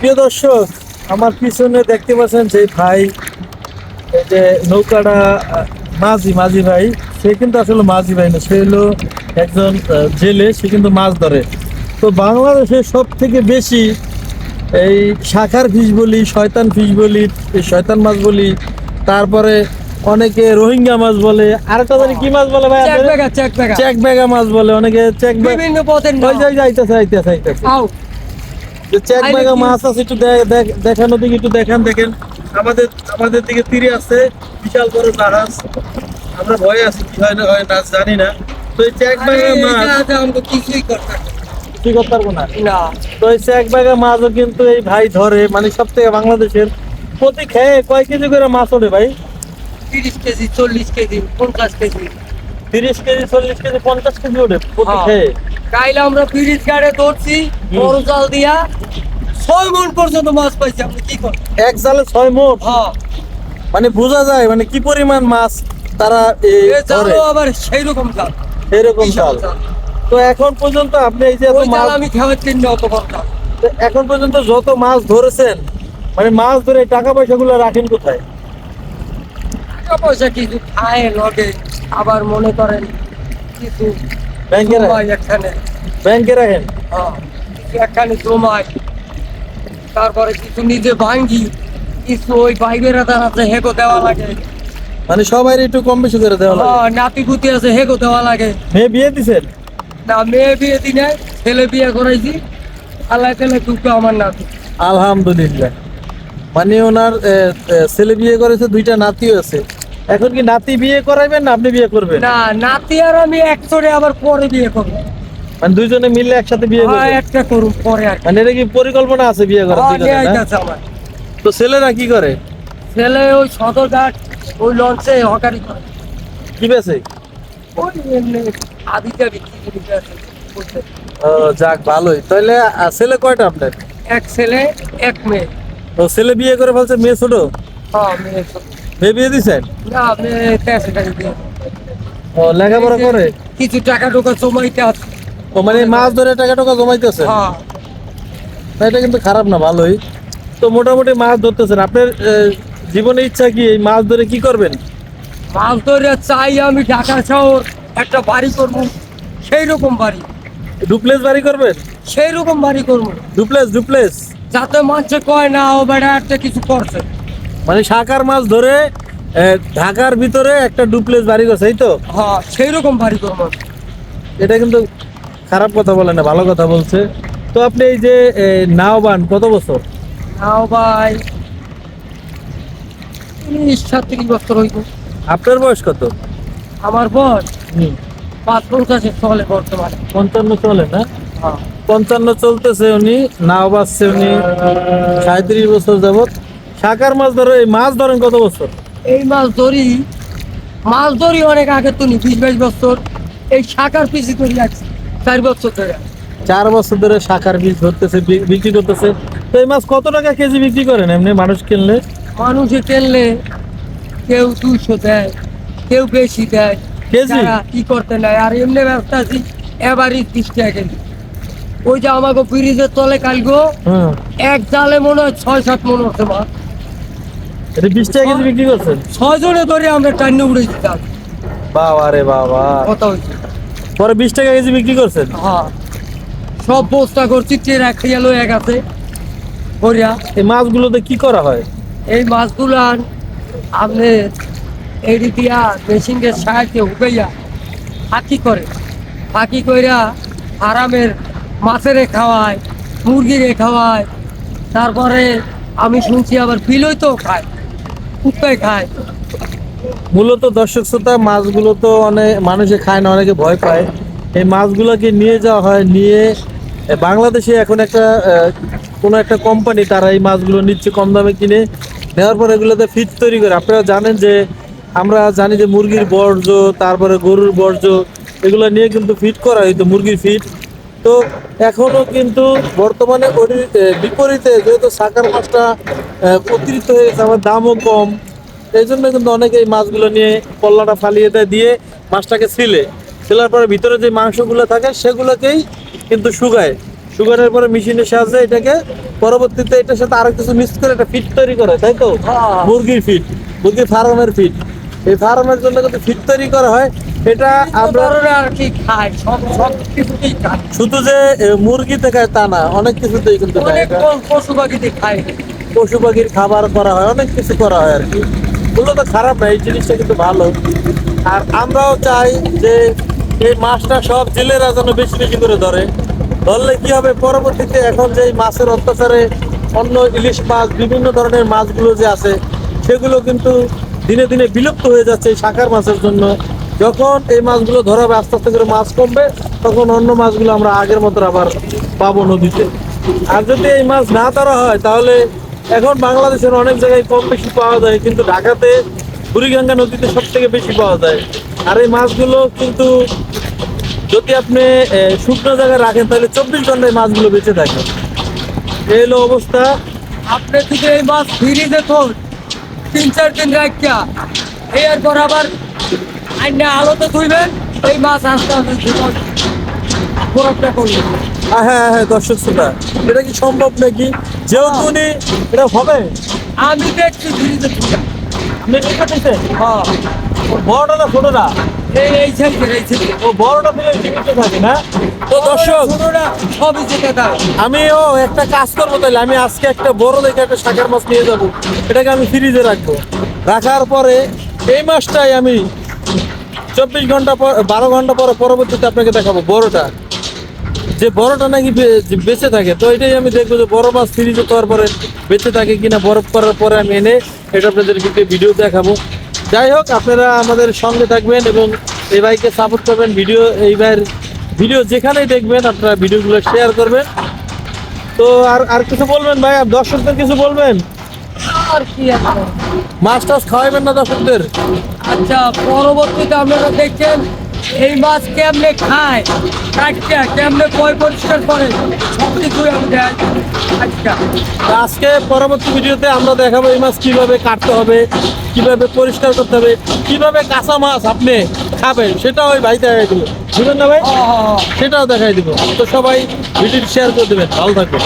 প্রিয় দর্শক আমার পিছনে দেখতে পাচ্ছেন যে ভাই এই যে নৌকাটা মাঝি মাঝি ভাই সে কিন্তু আসলে মাঝি ভাই না সে হলো একজন জেলে সে কিন্তু মাছ ধরে। তো বাংলাদেশে সব থেকে বেশি এই শাখার ফিশ বলি শয়তান ফিশ বলি এই শয়তান মাছ বলি তারপরে অনেকে রোহিঙ্গা মাছ বলে আরেকটা জানি কি মাছ বলে ভাই চেক? ব্যাগা মাছ বলে অনেকে চেক বিভিন্ন যে যাইতেছে যাইতেছে যাইতেছে চেক মাছ আছে একটু দেখানো দিকে একটু দেখান দেখেন। আমাদের আমাদের দিকে তীরে আছে বিশাল বড় জাহাজ। আমরা ভয়ে আছি কি হয় না হয় না জানি না। তো এই চেক মাছ আমরা কিছুই করতে পারি করতে পারব না। না। তো এই চেক ব্যাগা মাছও কিন্তু এই ভাই ধরে মানে সব থেকে বাংলাদেশের প্রতি খেয়ে কয় কেজি করে মাছ ওঠে ভাই? তিরিশ কেজি চল্লিশ কেজি পঞ্চাশ কেজি। তিরিশ কেজি চল্লিশ কেজি পঞ্চাশ কেজি ওঠে প্রতি হ্যাঁ। খেয়ে। কাইলে আমরা ব্রিজ গাড়ে ধরছি বড় জাল দিয়া। ছয় মন পর্যন্ত মাছ পাইছি আপনি কি করেন? এক জালে ছয় মোট হ্যাঁ। মানে বোঝা যায় মানে কি পরিমাণ মাছ তারা এই এ ধরে? জালও আবার সেই রকম জাল। এরকম জাল। তো এখন পর্যন্ত আপনি এই যে এত মাছ আমি খাওয়াচ্ছি না অত তো এখন পর্যন্ত যত মাছ ধরেছেন মানে মাছ ধরে টাকা পয়সা গুলো রাখেন কোথায়? টাকা পয়সা কিছু খায় লগে। আবার মনে করেন কিছু ব্যাংকে রাখেন জমায় একখানে ব্যাংকে রাখেন হ্যাঁ, কিছু একখানে জমায়। তারপরে কিছু নিজে ভাঙ্গি কিছু ওই বাইবেরা তার আছে হেগো দেওয়া লাগে। মানে সবাই একটু কম বেশি করে দেওয়া লাগে। হ্যাঁ, নাতি পুতি আছে হেগো দেওয়া লাগে। মেয়ে বিয়ে দিছেন? না মেয়ে বিয়ে দিনে ছেলে বিয়ে করাইছি। আল্লাহ তেলে দুঃখ আমার নাতি। আলহামদুলিল্লাহ। মানে ওনার ছেলে বিয়ে করেছে দুইটা নাতিও আছে। এখন কি নাতি বিয়ে করাইবেন না আপনি বিয়ে করবেন? না নাতি আর আমি একচরে আবার পরে বিয়ে করব। মানে দুইজনে মিলে একসাথে বিয়ে হ্যাঁ একটা করুন পরে আর মানে এটা কি পরিকল্পনা আছে বিয়ে করার হ্যাঁ, দুইজনে, না? তো ছেলেরা কি করে? ছেলে ওই সদরঘাট ওই লঞ্চে হকারি করে। কি বেছে ওই এমনি আদিতে বিক্রি করে আছে ও যাক ভালোই। তাহলে ছেলে কয়টা আপনার? এক ছেলে এক মেয়ে। তো ছেলে বিয়ে করে ফেলছে মেয়ে ছোট? হ্যাঁ মেয়ে ছোট। মেয়ে বিয়ে দিছেন? না মেয়ে তেসে টাকা দিয়ে। ও লেখাপড়া করে? কিছু টাকা টোকা জমাইতে আছে। ও মানে মাছ ধরে টাকা টাকা জমাইতেছে? হ্যাঁ। এটা কিন্তু খারাপ না ভালোই। তো মোটামুটি মাছ ধরতেছেন। আপনার আহ, জীবনের ইচ্ছা কি এই মাছ ধরে কি করবেন? মাছ ধরে চাই আমি ঢাকা শহর একটা বাড়ি করব। সেই রকম বাড়ি। ডুপ্লেস বাড়ি করবেন? সেই রকম বাড়ি করব। Duplex duplex. যাতে মানুষে কয় না ও বেড়া একটা কিছু করছে মানে শাকার মাছ ধরে ঢাকার ভিতরে একটা ডুপ্লেস বাড়ি করছে এই তো? হ্যাঁ সেই রকম বাড়ি করব। এটা কিন্তু খারাপ কথা বলে না ভালো কথা বলছে। তো আপনি এই যে এ, নাওবান কত বছর? নাও ভাই তিরিশ সাতত্রিশ বছর হইব। আপনার বয়স কত? আমার বয়স পাঁচ পঞ্চাশের চলে বর্তমানে। পঞ্চান্ন চলে না? হ্যাঁ। পঞ্চান্ন চলতেছে উনি নাও বাঁচছে উনি সাঁত্রিশ বছর যাবত শাকার মাছ ধরে এই মাছ ধরেন কত বছর? এই মাছ ধরি মাছ ধরি অনেক আগে তো নি বিশ বাইশ বছর। এই শাকার পিসি ধরি আছি চার বছর ধরে। চার বছর ধরে শাকার বীজ ধরতেছে বিক্রি করতেছে। তো এই মাছ কত টাকা কেজি বিক্রি করেন? এমনি মানুষ কিনলে? মানুষে কিনলে কেউ দুইশো দেয় কেউ বেশি দেয়। কেজি? কি করতে নাই আর এমনি ব্যবসা আছি এবারই তিরিশ টাকা কেজি। ওই যে আমাকে ব্রিজের তলে কালগো হুম এক জালে মনে হয় ছয় সাত মনে হচ্ছে মাছ। এটা বিশ টাকা কেজি বিক্রি করছেন? ছয় জনে ধরে আমরা টাইন উড়ে দিতাম বাবা রে পরে বিশ টাকা কেজি বিক্রি করছেন? হ্যাঁ। সব বস্তা করছি চেরা খেয়ে লয়ে গেছে করিয়া এই মাছগুলোতে কি করা হয়? এই মাছগুলো আপনি এডি দিয়া মেশিনের সাহায্যে উগাইয়া ফাঁকি করে। ফাঁকি কইরা আরামের মাছেরে খাওয়ায় মুরগিরে খাওয়ায়। তারপরে আমি শুনছি আবার বিলই তো খায়। খায়। মূলত দর্শক শ্রোতা, মাছগুলো তো অনেক মানুষে খায় না, অনেকে ভয় পায়। এই মাছগুলোকে নিয়ে যাওয়া হয়, নিয়ে বাংলাদেশে এখন একটা কোনো একটা কোম্পানি তারা এই মাছগুলো নিচ্ছে, কম দামে কিনে, নেওয়ার পর এগুলোতে ফিট তৈরি করে। আপনারা জানেন যে, আমরা জানি যে মুরগির বর্জ্য, তারপরে গরুর বর্জ্য, এগুলো নিয়ে কিন্তু ফিট করা হইতো মুরগির ফিট তো এখনও কিন্তু বর্তমানে ওর বিপরীতে যেহেতু সাকার মাছটা অতিরিক্ত হয়ে গেছে আমার দামও কম। এই জন্য কিন্তু অনেকে এই মাছগুলো নিয়ে পল্লাটা ফালিয়ে দেয় দিয়ে মাছটাকে ছিলে। ছেলার পরে ভিতরে যে মাংসগুলো থাকে সেগুলোকেই কিন্তু শুকায়। শুকানোর পরে মেশিনের সাহায্যে এটাকে পরবর্তীতে এটার সাথে আরও কিছু মিক্স করে একটা ফিট তৈরি করে তাই তো? হ্যাঁ। মুরগির ফিট মুরগির ফার্মের ফিট। এই ফার্মের জন্য কিন্তু ফিট তৈরি করা হয়। এটা আমরা আর কি খাই সব সব কিছুতেই খাই শুধু যে মুরগিতে খায় তা না অনেক কিছুতেই কিন্তু খায়। অনেক পশু পাখিতে খাই পশু পাখির খাবার করা হয় অনেক কিছু করা হয় আর কি। ওগুলো তো খারাপ না এই জিনিসটা কিন্তু ভালো। আর আমরাও চাই যে এই মাছটা সব জেলেরা যেন বেশি বেশি করে ধরে। ধরলে কি হবে পরবর্তীতে এখন যে মাছের অত্যাচারে অন্য ইলিশ মাছ বিভিন্ন ধরনের মাছগুলো যে আছে সেগুলো কিন্তু দিনে দিনে বিলুপ্ত হয়ে যাচ্ছে এই শাখার মাছের জন্য। যখন এই মাছগুলো ধরা হবে, আস্তে আস্তে করে মাছ কমবে, তখন অন্য মাছগুলো আমরা আগের মতো আবার পাবো নদীতে। আর যদি এই মাছ না ধরা হয়, তাহলে এখন বাংলাদেশের অনেক জায়গায় কম বেশি পাওয়া যায়, কিন্তু ঢাকাতে বুড়িগঙ্গা নদীতে সব থেকে বেশি পাওয়া যায়। আর এই মাছগুলো কিন্তু যদি আপনি শুকনো জায়গায় রাখেন, তাহলে চব্বিশ ঘন্টায় মাছগুলো বেঁচে থাকে। এই হলো অবস্থা। আপনি থেকে এই মাছ ফ্রিজে থন তিন চার দিন রাখিয়া, এরপর আবার আইনে আলোতে ধুইবেন এই মাছ আস্তে আস্তে বরফটা করবেন আহ, হ্যাঁ হ্যাঁ দর্শক শ্রোতা এটা কি সম্ভব নাকি? যেহেতু উনি এটা হবে? আমি দেখছি ফ্রিজে ধুইয়া আপনি কি করতেছেন হ্যাঁ। বড়টা না ছোটটা? এই এই ও বড়টা দিলে টিকিটে থাকে না? তো দর্শক সবই দাও। আমিও একটা কাজ করব তাহলে। আমি আজকে একটা বড় দেখে একটা শাকের মাছ নিয়ে যাব। এটাকে আমি ফ্রিজে রাখব। রাখার পরে এই মাছটাই আমি চব্বিশ ঘণ্টা পর, বারো ঘণ্টা পর পরবর্তীতে আপনাকে দেখাবো বড়টা। যে বড়টা নাকি বেঁচে থাকে, তো এটাই আমি দেখব যে বড় মাছ ফ্রিজে দেওয়ার পরে বেঁচে থাকে কিনা, বরফ করার পরে আমি এনে এটা আপনাদেরকে ভিডিও দেখাবো। যাই হোক, আপনারা আমাদের সঙ্গে থাকবেন এবং এই ভাইকে সাপোর্ট করবেন ভিডিও এই ভাইয়ের ভিডিও যেখানেই দেখবেন, আপনারা ভিডিওগুলো শেয়ার করবেন। তো আর আর কিছু বলবেন ভাই? দর্শকদের কিছু বলবেন? আর কি আছে? মাছ টাছ খাওয়াবেন না দর্শকদের? আচ্ছা পরবর্তীতে আপনারা দেখছেন এই মাছ কেমনে খায় কেমনে পয় পরিষ্কার করে সব কিছুই আমি আচ্ছা। আজকে পরবর্তী ভিডিওতে আমরা দেখাবো এই মাছ কীভাবে কাটতে হবে কীভাবে পরিষ্কার করতে হবে কীভাবে কাঁচা মাছ আপনি খাবেন সেটাও ওই ভাই দেখাই দিব। বুঝলেন না ভাই। সেটাও দেখাই দিব। তো সবাই ভিডিও শেয়ার করে দেবেন। ভালো থাকবেন।